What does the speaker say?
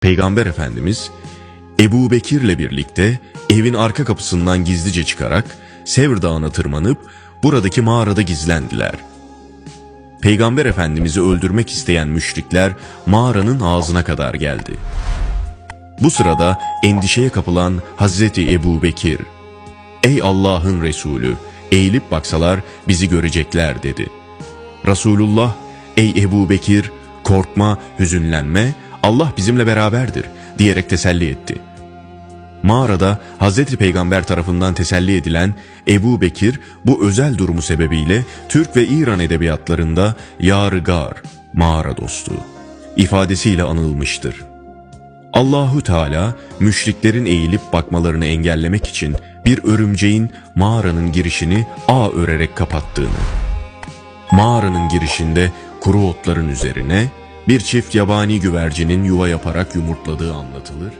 Peygamber Efendimiz Ebu Bekir'le birlikte evin arka kapısından gizlice çıkarak Sevr Dağı'na tırmanıp buradaki mağarada gizlendiler. Peygamber Efendimiz'i öldürmek isteyen müşrikler mağaranın ağzına kadar geldi. Bu sırada endişeye kapılan Hazreti Ebu Bekir, ''Ey Allah'ın Resulü, eğilip baksalar bizi görecekler.'' dedi. Resulullah, ''Ey Ebu Bekir, korkma, hüzünlenme, Allah bizimle beraberdir.'' diyerek teselli etti. Mağarada Hazreti Peygamber tarafından teselli edilen Ebu Bekir bu özel durumu sebebiyle Türk ve İran edebiyatlarında Yarıgar, mağara dostu ifadesiyle anılmıştır. Allahu Teala müşriklerin eğilip bakmalarını engellemek için bir örümceğin mağaranın girişini ağ örerek kapattığını, mağaranın girişinde kuru otların üzerine bir çift yabani güvercinin yuva yaparak yumurtladığı anlatılır